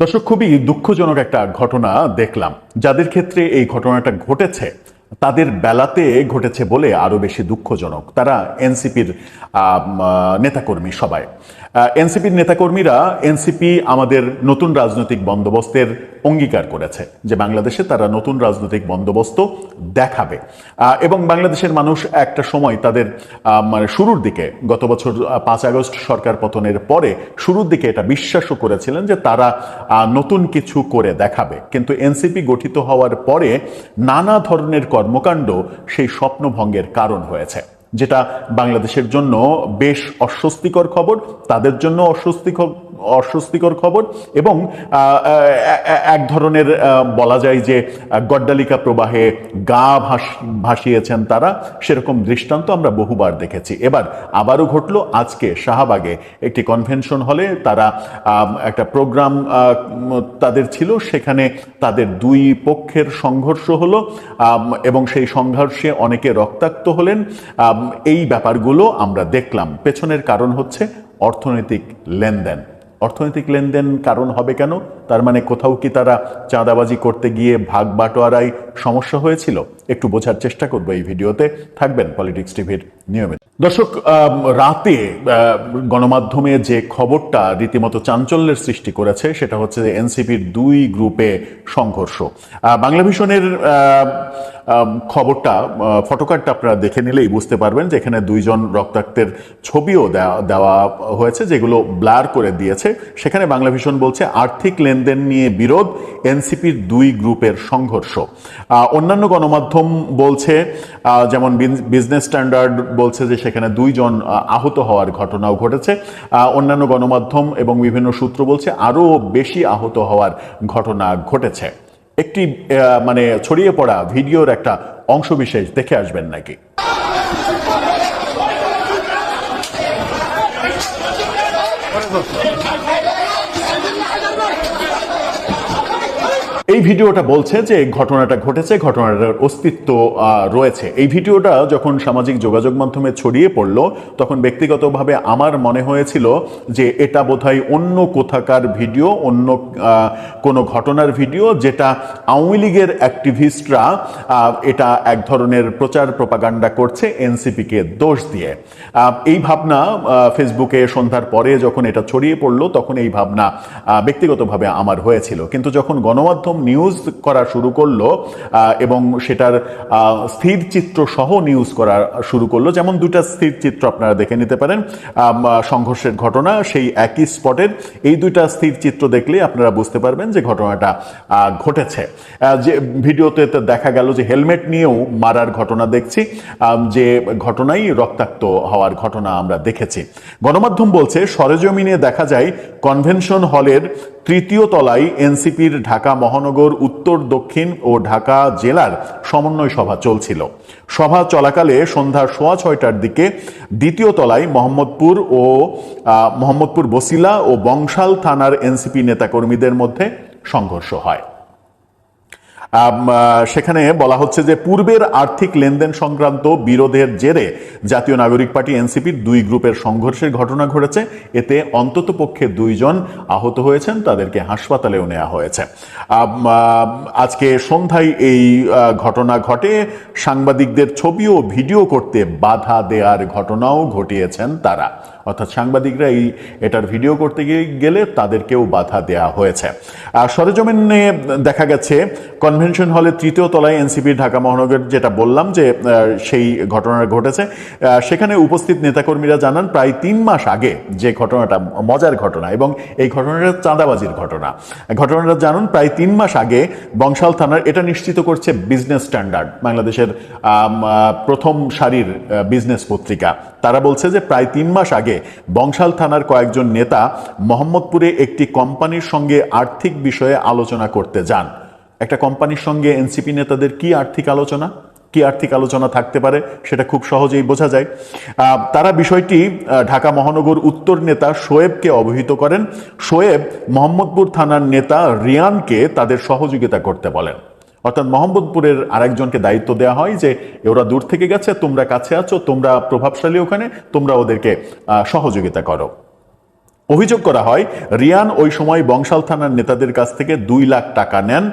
দর্শক, খুবই দুঃখজনক একটা ঘটনা দেখলাম। যাদের ক্ষেত্রে এই ঘটনাটা ঘটেছে, তাদের বেলাতে ঘটেছে বলে আরও বেশি দুঃখজনক। তারা এনসিপির নেতাকর্মী সবাই। এনসিপির নেতাকর্মীরা, এনসিপি আমাদের নতুন রাজনৈতিক বন্দোবস্তের অঙ্গীকার করেছে যে বাংলাদেশে তারা নতুন রাজনৈতিক বন্দোবস্ত দেখাবে। এবং বাংলাদেশের মানুষ একটা সময় তাদের মানে শুরুর দিকে, গত বছর পাঁচ আগস্ট সরকার পতনের পরে শুরুর দিকে এটা বিশ্বাসও করেছিলেন যে তারা নতুন কিছু করে দেখাবে। কিন্তু এনসিপি গঠিত হওয়ার পরে নানা ধরনের কর্মকাণ্ড সেই স্বপ্নভঙ্গের কারণ হয়েছে। যেটা বাংলাদেশের জন্য বেশ অস্বস্তিকর খবর, তাদের জন্য অস্বস্তিকর অস্বস্তিকর খবর এবং এক ধরনের বলা যায় যে, গড্ডালিকা প্রবাহে গা ভাস, ভাসিয়েছেন তারা, সেরকম দৃষ্টান্ত আমরা বহুবার দেখেছি। এবার আবারও ঘটলো আজকে শাহবাগে একটি কনভেনশন হলে তারা একটা প্রোগ্রাম তাদের ছিল, সেখানে তাদের দুই পক্ষের সংঘর্ষ হলো এবং সেই সংঘর্ষে অনেকে রক্তাক্ত হলেন এই ব্যাপারগুলো আমরা দেখলাম। পেছনের কারণ হচ্ছে অর্থনৈতিক লেনদেন। অর্থনৈতিক লেনদেন কারণ হবে কেন? তার মানে কোথাও কি তারা চাঁদাবাজি করতে গিয়ে ভাগ বাটোয়ারায় সমস্যা হয়েছিল? একটু বোঝার চেষ্টা করব এই ভিডিওতে। থাকবেন পলিটিক্স টিভির নিয়মিত। দর্শক রাতে গণমাধ্যমে যে খবরটা রীতিমতো চাঞ্চল্যের সৃষ্টি করেছে সেটা হচ্ছে এনসিপির দুই গ্রুপে সংঘর্ষ। বাংলা আম, খবরটা ফটোকার্ডটা আপনারা দেখে নিলেই বুঝতে পারবেন যে এখানে দুইজন রক্তাক্তের ছবিও দেওয়া- হয়েছে যেগুলো ব্লার করে দিয়েছে। সেখানে বাংলা ভিশন বলছে আর্থিক লেনদেন নিয়ে বিরোধ, এনসিপির দুই গ্রুপের সংঘর্ষ। অন্যান্য গণমাধ্যম বলছে যেমন বিজনেস স্ট্যান্ডার্ড বলছে যে সেখানে দুইজন আহত হওয়ার ঘটনাও ঘটেছে। অন্যান্য গণমাধ্যম এবং বিভিন্ন সূত্র বলছে আরও বেশি আহত হওয়ার ঘটনা ঘটেছে। একটি মানে ছড়িয়ে পড়া ভিডিওর একটা অংশবিশেষ দেখে আসবেন নাকি? এই ভিডিওটা বলছে যে ঘটনাটা ঘটেছে, ঘটনাটার অস্তিত্ব রয়েছে। এই ভিডিওটা যখন সামাজিক যোগাযোগ মাধ্যমে ছড়িয়ে পড়ল, তখন ব্যক্তিগতভাবে আমার মনে হয়েছিল যে এটা বোধহয় অন্য কোথাকার ভিডিও, অন্য কোনো ঘটনার ভিডিও যেটা আওয়ামী লীগের অ্যাক্টিভিস্টরা এটা এক ধরনের প্রচার প্রপাগান্ডা করছে, এনসিপিকে দোষ দিয়ে। এই ভাবনা ফেসবুকে সন্ধ্যার পরে যখন এটা ছড়িয়ে পড়ল, তখন এই ভাবনা ব্যক্তিগতভাবে আমার হয়েছিল। কিন্তু যখন গণমাধ্যম নিউজ করা শুরু করল এবং সেটার স্থির চিত্র সহ নিউজ করা শুরু করল। যেমন দুটা স্থির চিত্র আপনারা দেখে নিতে পারেন। সংঘর্ষের ঘটনা সেই একই স্পটের এই দুইটা স্থির চিত্র দেখলে আপনারা বুঝতে পারবেন যে ঘটনাটা ঘটেছে। যে ভিডিওতে দেখা গেল যে হেলমেট নিয়েও মারার ঘটনা দেখছি। যে ঘটনাই রক্তাক্ত হওয়ার ঘটনা আমরা দেখেছি। গণমাধ্যম বলছে, সরেজমিনে দেখা যায় কনভেনশন হলের তৃতীয় তলায় এনসিপির ঢাকা মহানগর, উত্তর, দক্ষিণ ও ঢাকা জেলার সমন্বয় সভা চলছিল। সভা চলাকালে সন্ধ্যা সোয়া ছয়টার দিকে দ্বিতীয় তলায় মোহাম্মদপুর ও মোহাম্মদপুর বসিলা ও বংশাল থানার এনসিপি নেতাকর্মীদের মধ্যে সংঘর্ষ হয়। সেখানে বলা হচ্ছে যে পূর্বের আর্থিক লেনদেন সংক্রান্ত বিরোধের জেরে জাতীয় নাগরিক পার্টি এনসিপির দুই গ্রুপের সংঘর্ষের ঘটনা ঘটেছে। এতে অন্তত পক্ষে দুইজন আহত হয়েছেন, তাদেরকে হাসপাতালেও নেওয়া হয়েছে। আজকে সন্ধ্যায় এই ঘটনা ঘটে। সাংবাদিকদের ছবি ও ভিডিও করতে বাধা দেওয়ার ঘটনাও ঘটিয়েছেন তারা। অর্থাৎ সাংবাদিকরা এই এটার ভিডিও করতে গিয়ে গেলে তাদেরকেও বাধা দেওয়া হয়েছে। আর সরেজমিনে দেখা গেছে, কনভেনশন হলে তৃতীয় তলায় এনসিপি, ঢাকা মহানগর যেটা বললাম যে সেই ঘটনা ঘটেছে। সেখানে উপস্থিত নেতাকর্মীরা জানান, প্রায় তিন মাস আগে যে ঘটনাটা, মজার ঘটনা এবং এই ঘটনাটা চাঁদাবাজির ঘটনা। ঘটনাটা জানুন, প্রায় তিন মাস আগে বংশাল থানার এটা নিশ্চিত করছে বিজনেস স্ট্যান্ডার্ড, বাংলাদেশের প্রথম সারির বিজনেস পত্রিকা। তারা বলছে যে প্রায় তিন মাস আগে বংশাল থানার কয়েকজন নেতা মোহাম্মদপুরে একটি কোম্পানির সঙ্গে আর্থিক বিষয়ে আলোচনা করতে যান। একটা কোম্পানির সঙ্গে এনসিপি নেতাদের কি আর্থিক আলোচনা? কি আর্থিক আলোচনা থাকতে পারে? সেটা খুব সহজেই বোঝা যায়। তারা বিষয়টি ঢাকা মহানগর উত্তর নেতা শোয়েবকে অবহিত করেন। শোয়েব মোহাম্মদপুর থানার নেতা রিয়ানকে তাদের সহযোগিতা করতে বলেন। অর্থাৎ মোহাম্মদপুরের আরেকজনকে দায়িত্ব দেওয়া হয় যে ওরা দূর থেকে গেছে, তোমরা কাছে আছো, তোমরা প্রভাবশালী ওখানে, তোমরা ওদেরকে সহযোগিতা করো। অভিযোগ করা হয়, রিয়ান ওই সময় বংশাল থানার নেতাদের কাছ থেকে দুই লাখ টাকা নেন।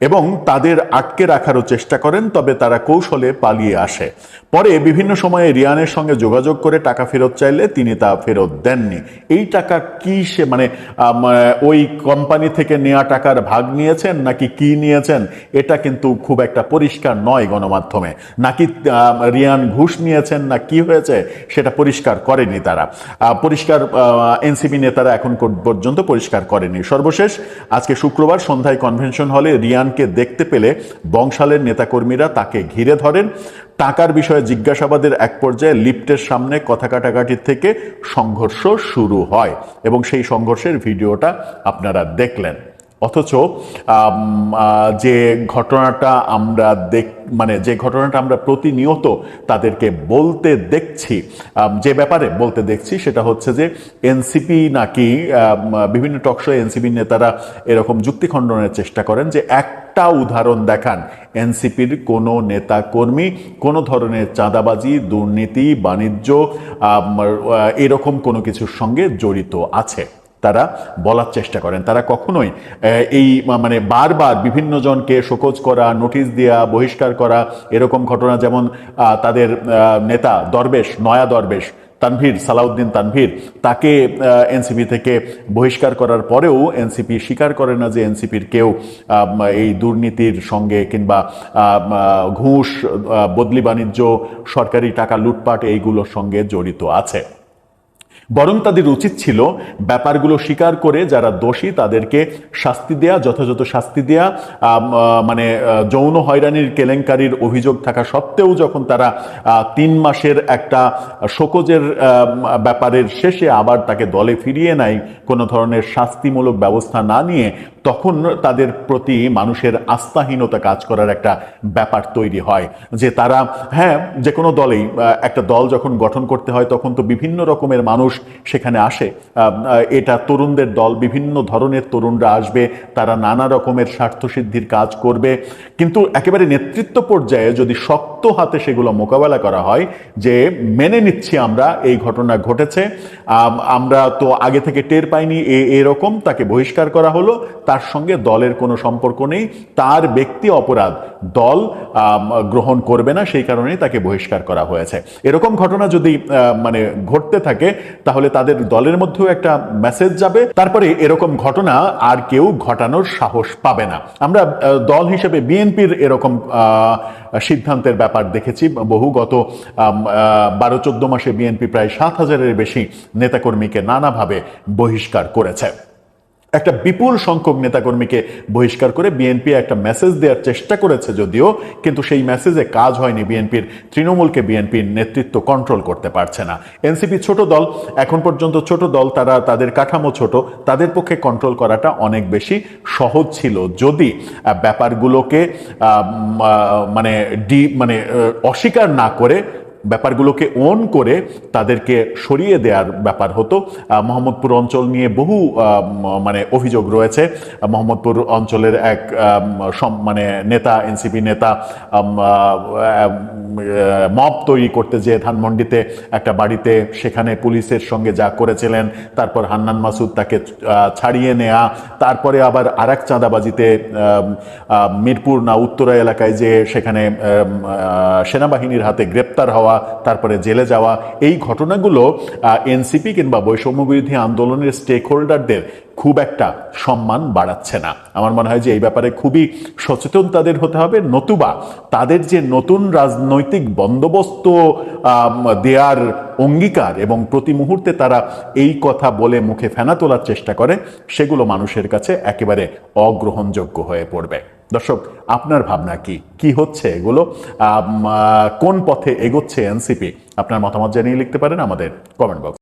এবং তাদের আটকে রাখারও চেষ্টা করেন, তবে তারা কৌশলে পালিয়ে আসে। পরে বিভিন্ন সময়ে রিয়ানের সঙ্গে যোগাযোগ করে টাকা ফেরত চাইলে তিনি তা ফেরত দেননি। এই টাকা কি সে মানে ওই কোম্পানি থেকে নেওয়া টাকার ভাগ নিয়েছেন নাকি কি নিয়েছেন, এটা কিন্তু খুব একটা পরিষ্কার নয় গণমাধ্যমে। নাকি রিয়ান ঘুষ নিয়েছেন না কি হয়েছে, সেটা পরিষ্কার করেনি তারা। পরিষ্কার এনসিপি নেতারা এখন পর্যন্ত পরিষ্কার করেনি। সর্বশেষ, আজকে শুক্রবার সন্ধ্যায় কনভেনশন হলে রিয়ানকে দেখতে পেলে বংশালের নেতাকর্মীরা তাকে ঘিরে ধরেন। টাকার বিষয়ে জিজ্ঞাসাবাদের এক পর্যায়ে লিফটের সামনে কথা কাটাকাটির থেকে সংঘর্ষ শুরু হয় এবং সেই সংঘর্ষের ভিডিওটা আপনারা দেখলেন। অথচ যে ঘটনাটা আমরা দেখ মানে যে ঘটনাটা আমরা প্রতিনিয়ত তাদেরকে বলতে দেখছি যে ব্যাপারে বলতে দেখছি সেটা হচ্ছে যে এনসিপি নাকি বিভিন্ন টকশো এনসিপি নেতারা এরকম যুক্তি খণ্ডনের চেষ্টা করেন যে একটা উদাহরণ দেখান। এনসিপির কোনো নেতা কর্মী কোনো ধরনের চাঁদাবাজি, দুর্নীতি, বাণিজ্য এরকম কোনো কিছুর সঙ্গে জড়িত আছে। তারা বলার চেষ্টা করেন। তারা কখনোই এই মানে বারবার বিভিন্ন জনকে শোকজ করা, নোটিশ দেওয়া বহিষ্কার করা, এরকম ঘটনা যেমন তাদের নেতা দরবেশ, নয়া দরবেশ তানভীর, সালাউদ্দিন তানভীর, তাকে এনসিপি থেকে বহিষ্কার করার পরেও এনসিপি স্বীকার করে না যে এনসিপির কেউ এই দুর্নীতির সঙ্গে কিংবা ঘুষ বদলি বাণিজ্য, সরকারি টাকা লুটপাট এইগুলোর সঙ্গে জড়িত আছে। বরং তাদের উচিত ছিল ব্যাপারগুলো স্বীকার করে যারা দোষী তাদেরকে শাস্তি দেয়া, যথাযথ শাস্তি দেয়া। মানে যৌন হয়রানির কেলেঙ্কারির অভিযোগ থাকা সত্ত্বেও যখন তারা তিন মাসের একটা শোকজের ব্যাপারের শেষে আবার তাকে দলে ফিরিয়ে নেয়, কোনো ধরনের শাস্তিমূলক ব্যবস্থা না নিয়ে তখন তাদের প্রতি মানুষের আস্থাহীনতা কাজ করার একটা ব্যাপার তৈরি হয়। যে তারা হ্যাঁ যে কোনো দলেই একটা দল যখন গঠন করতে হয়, তখন তো বিভিন্ন রকমের মানুষ সেখানে আসে। এটা তরুণদের দল, বিভিন্ন ধরনের তরুণরা আসবে, তারা নানা রকমের স্বার্থসিদ্ধির কাজ করবে। কিন্তু একেবারে নেতৃত্ব পর্যায়ে যদি শক্ত হাতে সেগুলো মোকাবেলা করা হয়, যে মেনে নিচ্ছি আমরা, এই ঘটনা ঘটেছে আমরা তো আগে থেকে টের পাইনি, এ, এরকম তাকে বহিষ্কার করা হলো, তার সঙ্গে দলের কোনো সম্পর্ক নেই। তার ব্যক্তি অপরাধ, দল গ্রহণ করবে না, সেই কারণেই তাকে বহিষ্কার করা হয়েছে। এরকম ঘটনা যদি মানে ঘটতে থাকে, তাহলে তাদের দলের মধ্যেও একটা মেসেজ যাবে। তারপরে এরকম ঘটনা আর কেউ ঘটানোর সাহস পাবে না। আমরা দল হিসেবে বিএনপির এরকম সিদ্ধান্তের ব্যাপার দেখেছি। বহু গত বারো চোদ্দ মাসে বিএনপি প্রায় সাত হাজারের বেশি নেতাকর্মীকে নানাভাবে বহিষ্কার করেছে। একটা বিপুল সংখ্যক নেতাকর্মীকে বহিষ্কার করে বিএনপি একটা মেসেজ দেওয়ার চেষ্টা করেছে যদিও, কিন্তু সেই মেসেজে কাজ হয়নি বিএনপির, তৃণমূলকে বিএনপির নেতৃত্ব কন্ট্রোল করতে পারছে না। এনসিপি ছোট দল, এখন পর্যন্ত ছোট দল, তারা তাদের কাঠামো ছোট, তাদের পক্ষে কন্ট্রোল করাটা অনেক বেশি সহজ ছিল। যদি ব্যাপারগুলোকে মানে ডি মানে অস্বীকার না করে ব্যাপারগুলোকে ওন করে তাদেরকে সরিয়ে দেওয়ার ব্যাপার হতো। মোহাম্মদপুর অঞ্চল নিয়ে বহু মানে অভিযোগ রয়েছে। মোহাম্মদপুর অঞ্চলের এক মানে নেতা, এনসিপি নেতা মব তৈরি করতে যে ধানমন্ডিতে একটা বাড়িতে সেখানে পুলিশের সঙ্গে যা করেছিলেন, তারপর হান্নান মাসুদ তাকে ছাড়িয়ে নেয়া, তারপরে আবার আর এক চাঁদাবাজিতে মিরপুর না উত্তরা এলাকায় যে সেখানে সেনাবাহিনীর হাতে গ্রেপ্তার হওয়া তারপরে জেলে যাওয়া। এই ঘটনাগুলো এনসিপি কিংবা বৈষম্য বিরোধী আন্দোলনের স্টেক হোল্ডারদের খুব একটা সম্মান বাড়াচ্ছে না। আমার মনে হয় যে এই ব্যাপারে খুবই সচেতন তাদের হতে হবে। নতুবা তাদের যে নতুন রাজনৈতিক বন্দোবস্ত দেয়ার অঙ্গীকার এবং প্রতি মুহূর্তে তারা এই কথা বলে মুখে ফেনা তোলার চেষ্টা করে, সেগুলো মানুষের কাছে একেবারে অগ্রহণযোগ্য হয়ে পড়বে। দর্শক, আপনার ভাবনা কি? কি হচ্ছে এগুলো? কোন পথে এগোচ্ছে এনসিপি? আপনার মতামত জানিয়ে লিখতে পারেন আমাদের কমেন্ট বক্স